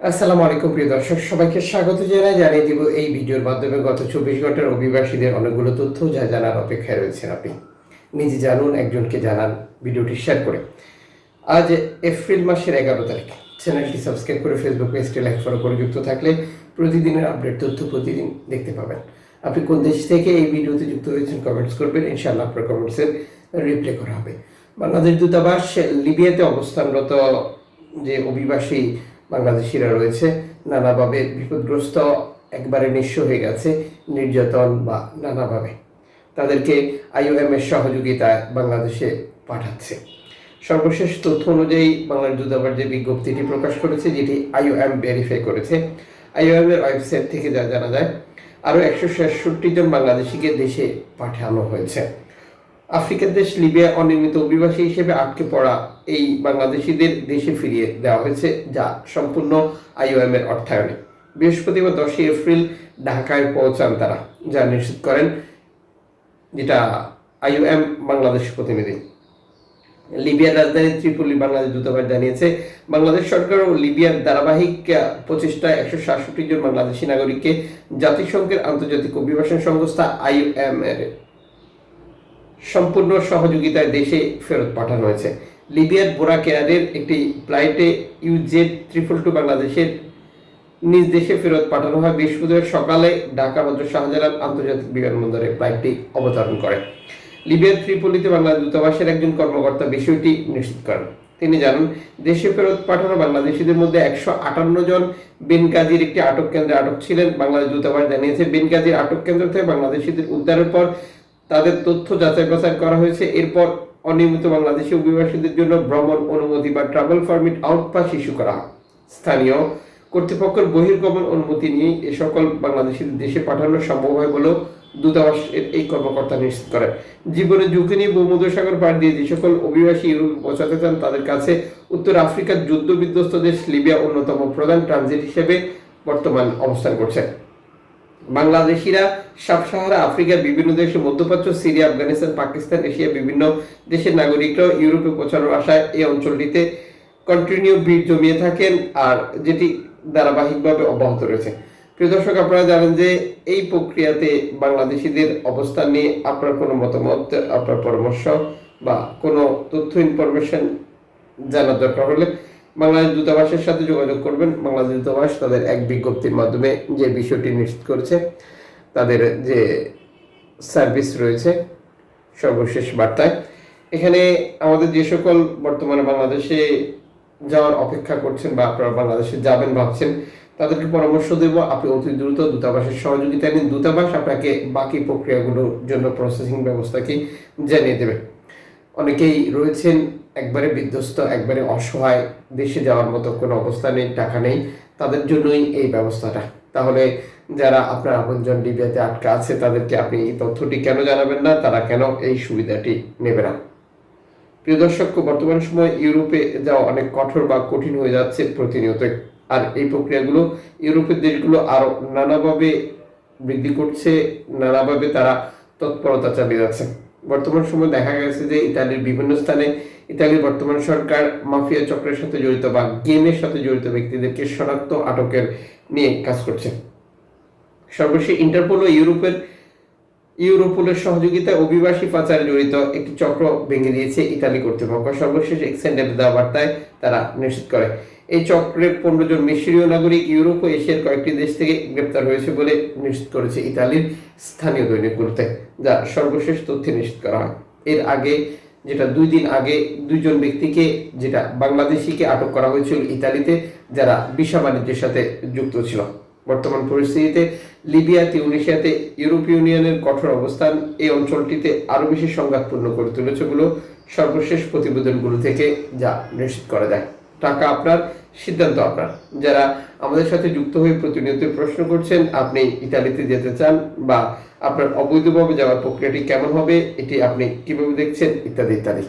আসসালামু আলাইকুম, প্রিয় দর্শক। সবাইকে স্বাগত জানাই। জানিয়ে দিব, এই ভিডিওর মাধ্যমে গত চব্বিশ ঘণ্টার অভিবাসীদের অনেকগুলো তথ্য, যা জানার অপেক্ষায় রয়েছেন আপনি। নিজে জানুন, একজনকে জানান ভিডিওটি শেয়ার করে। আজ এপ্রিল মাসের এগারো তারিখ। চ্যানেলটি সাবস্ক্রাইব করে ফেসবুক পেজটি লাইক, ফলো করে যুক্ত থাকলে প্রতিদিনের আপডেট তথ্য প্রতিদিন দেখতে পাবেন। আপনি কোন দেশ থেকে এই ভিডিওতে যুক্ত হয়েছেন কমেন্টস করবেন। ইনশাআল্লাহ আপনার কমেন্টসের রিপ্লে করা হবে। বাংলাদেশ দূতাবাস, লিবিয়াতে অবস্থানরত যে অভিবাসী বাংলাদেশিরা রয়েছে, নানাভাবে বিপদগ্রস্ত, একবারে নিঃস্ব হয়ে গেছে নির্যাতন বা নানাভাবে। তাদেরকে আইওএম এর সহযোগিতায় বাংলাদেশে পাঠাচ্ছে। সর্বশেষ তথ্য অনুযায়ী বাংলাদেশ দূতাবাস যে বিজ্ঞপ্তিটি প্রকাশ করেছে, যেটি আইওএম ভেরিফাই করেছে, আইওএম এর ওয়েবসাইট থেকে যা জানা যায়, আরও একশো ছেষট্টি জন বাংলাদেশিকে দেশে পাঠানো হয়েছে। আফ্রিকার দেশ লিবিয়া অনিয়মিত অভিবাসী হিসেবে আটকে পড়া এই বাংলাদেশিদের দেশে ফিরিয়ে দেওয়া হয়েছে, যা সম্পূর্ণ আইওএম এর অর্থায়নে। বৃহস্পতিবার দশই এপ্রিল ঢাকায় পৌঁছান তারা, যা নিশ্চিত করেন যেটা আইওএম বাংলাদেশ প্রতিনিধি। লিবিয়ার রাজধানী ত্রিপলি বাংলাদেশ দূতাবাস জানিয়েছে, বাংলাদেশ সরকার ও লিবিয়ার ধারাবাহিক প্রচেষ্টায় একশো সাতষট্টি জন বাংলাদেশি নাগরিককে জাতিসংঘের আন্তর্জাতিক অভিবাসন সংস্থা আইওএম এর সম্পূর্ণ সহযোগিতায় দেশে ফেরত পাঠানো হয়েছে। লিবিয়ার বোরা কেয়ারের একটি ফ্লাইটে ইউজেড ট্রিপল টু বাংলাদেশের নিজ দেশে ফেরত পাঠানো হয়। বৃহস্পতিবার সকালে ঢাকা বন্দর শাহজালাল আন্তর্জাতিক বিমানবন্দরে ফ্লাইটটি অবতরণ করে। লিবিয়ার ত্রিপলিতে বাংলাদেশ দূতাবাসের একজন কর্মকর্তা বিষয়টি নিশ্চিত করেন। তিনি জানান, দেশে ফেরত পাঠানো বাংলাদেশিদের মধ্যে একশো আটান্ন জন বেনগাজির একটি আটক কেন্দ্রে আটক ছিলেন। বাংলাদেশ দূতাবাস জানিয়েছে, বেনগাজির আটক কেন্দ্র থেকে বাংলাদেশিদের উদ্ধারের পর তাদের তথ্য যাচাই বাছাই করা হয়েছে। এরপর অনিয়মিত বাংলাদেশি অভিবাসীদের জন্য ভ্রমণ অনুমতি বা ট্রাভেল পারমিট আউটপাস ইস্যু করা স্থানীয় কর্তৃপক্ষের বহির্গমন অনুমতি নিয়ে এ সকল বাংলাদেশিদের দেশে পাঠানো সম্ভব হয় বলেও দূতাবাসের এই কর্মকর্তা নিশ্চিত করেন। জীবনে ঝুঁকি নিয়ে ভূমধ্যসাগর পার দিয়ে যে সকল অভিবাসী ইউরোপে পৌঁছাতে চান, তাদের কাছে উত্তর আফ্রিকার যুদ্ধ বিধ্বস্ত দেশ লিবিয়া অন্যতম প্রধান ট্রানজিট হিসেবে বর্তমান অবস্থান করছে। বাংলাদেশিরা সাব সাহারা আফ্রিকার বিভিন্ন দেশে মধ্যপ্রাচ্য, সিরিয়া, আফগানিস্তান, পাকিস্তান এশিয়া বিভিন্ন দেশের নাগরিকরাও ইউরোপে পৌঁছানোর আশায় এই অঞ্চলটিতে কন্টিনিউ ভিড় জমিয়ে থাকেন আর যেটি ধারাবাহিকভাবে অব্যাহত রয়েছে। প্রিয় দর্শক, আপনারা জানেন যে এই প্রক্রিয়াতে বাংলাদেশিদের অবস্থান নিয়ে আপনার কোনো মতামত, আপনার পরামর্শ বা কোনো তথ্য ইনফরমেশন জানার দরকার হলে বাংলাদেশ দূতাবাসের সাথে যোগাযোগ করবেন। বাংলাদেশ দূতাবাস তাদের এক বিজ্ঞপ্তির মাধ্যমে যে বিষয়টি নিশ্চিত করেছে, তাদের যে সার্ভিস রয়েছে, সর্বশেষ বার্তায়। এখানে আমাদের যে সকল বর্তমানে বাংলাদেশে যাওয়ার অপেক্ষা করছেন বা আপনারা বাংলাদেশে যাবেন ভাবছেন, তাদেরকে পরামর্শ দেব। আপনি অতি দ্রুত দূতাবাসের সহযোগিতা নিন। দূতাবাস আপনাকে বাকি প্রক্রিয়াগুলোর জন্য প্রসেসিং ব্যবস্থাকে জানিয়ে দেবে। অনেকেই রয়েছেন একবারে বিধ্বস্ত, একবারে অসহায় দেশে যাওয়ার মতো কোনো অবস্থা নেই, টাকা নেই, তাদের জন্যই এই ব্যবস্থাটা। তাহলে যারা আপনার আপনজন লিবিয়াতে আটকা আছে, তাদেরকে আপনি এই তথ্যটি কেন জানাবেন না? তারা কেন এই সুবিধাটি নেবে না? প্রিয় দর্শক বর্তমান সময় ইউরোপে যাওয়া অনেক কঠোর বা কঠিন হয়ে যাচ্ছে প্রতিনিয়ত। আর এই প্রক্রিয়াগুলো ইউরোপের দেশগুলো আরও নানাভাবে বৃদ্ধি করছে, নানাভাবে তারা তৎপরতা চালিয়ে যাচ্ছে। বর্তমান সময় দেখা গেছে যে ইতালির বিভিন্ন স্থানে ইতালির বর্তমান সরকার মাফিয়া চক্রের সাথে জড়িত বা গেমের সাথে জড়িত ব্যক্তিদেরকে শনাক্ত আটকের নিয়ে কাজ করছে। সর্বশেষ ইন্টারপোল ও ইউরোপের ইউরোপোলের সহযোগিতায় অভিবাসী পাচারে জড়িত একটি চক্র ভেঙে দিয়েছে ইতালি কর্তৃপক্ষ। সর্বশেষ এক্সেন্ডেড দেওয়া বার্তায় তারা নিশ্চিত করে। এই চক্রের পনেরো জন মিশরীয় নাগরিক ইউরোপ ও এশিয়ার কয়েকটি দেশ থেকে গ্রেপ্তার হয়েছে বলে নিশ্চিত করেছে ইতালির স্থানীয় দৈনিকগুলোতে, যা সর্বশেষ তথ্যে নিশ্চিত করা হয়। এর আগে, যেটা দুই দিন আগে দুইজন ব্যক্তিকে, যেটা বাংলাদেশিকে আটক করা হয়েছিল ইতালিতে, যারা ভিসা বাণিজ্যের সাথে যুক্ত ছিল। বর্তমান পরিস্থিতিতে লিবিয়া, তিউনিশিয়াতে ইউরোপীয় ইউনিয়নের কঠোর অবস্থান এই অঞ্চলটিতে আরও বেশি সংঘাতপূর্ণ করে তুলেছে বলে সর্বশেষ প্রতিবেদনগুলো থেকে যা নিশ্চিত করা যায়। টাকা আপনার, সিদ্ধান্ত আপনার। যারা আমাদের সাথে যুক্ত হয়ে প্রতিনিয়ত প্রশ্ন করছেন, আপনি ইতালিতে যেতে চান বা আপনার অবৈধভাবে যাওয়ার প্রক্রিয়াটি কেমন হবে, এটি আপনি কীভাবে দেখছেন, ইত্যাদি ইত্যাদি।